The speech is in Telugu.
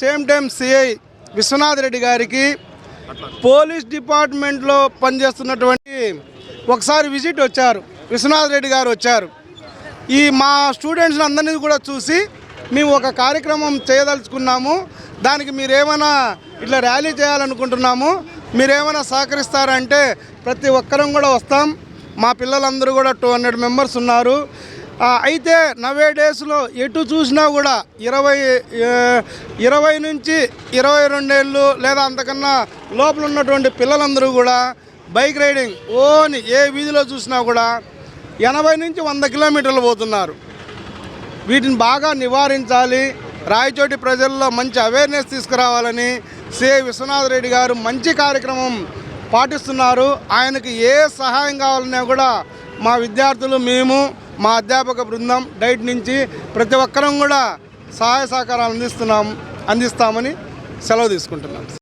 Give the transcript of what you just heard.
Same time CI Viswanath Reddy గారికి పోలీస్ డిపార్ట్మెంట్లో పనిచేస్తున్నటువంటి ఒకసారి విజిట్ వచ్చారు. విశ్వనాథ్ రెడ్డి గారు వచ్చారు. ఈ మా స్టూడెంట్స్ అందరినీ కూడా చూసి మేము ఒక కార్యక్రమం చేయదలుచుకున్నాము. దానికి మీరేమైనా ఇట్లా ర్యాలీ చేయాలనుకుంటున్నాము. మీరేమైనా సహకరిస్తారంటే ప్రతి ఒక్కరం కూడా వస్తాం. మా పిల్లలందరూ కూడా టూ హండ్రెడ్ మెంబర్స్ ఉన్నారు. అయితే నవే డేస్లో ఎటు చూసినా కూడా ఇరవై ఇరవై నుంచి ఇరవై రెండేళ్ళు లేదా అంతకన్నా లోపల ఉన్నటువంటి పిల్లలందరూ కూడా బైక్ రైడింగ్ ఓని ఏ వీధిలో చూసినా కూడా ఎనభై నుంచి వంద కిలోమీటర్లు పోతున్నారు. వీటిని బాగా నివారించాలి. రాయచోటి ప్రజల్లో మంచి అవేర్నెస్ తీసుకురావాలని సి విశ్వనాథ్ రెడ్డి గారు మంచి కార్యక్రమం పాటిస్తున్నారు. ఆయనకి ఏ సహాయం కావాలన్నా కూడా మా విద్యార్థులు మేము మా అధ్యాపక బృందం డైట్ నుంచి ప్రతి ఒక్కరం కూడా సహాయ సహకారాలు అందిస్తున్నాం అందిస్తామని సెలవు తీసుకుంటున్నాం.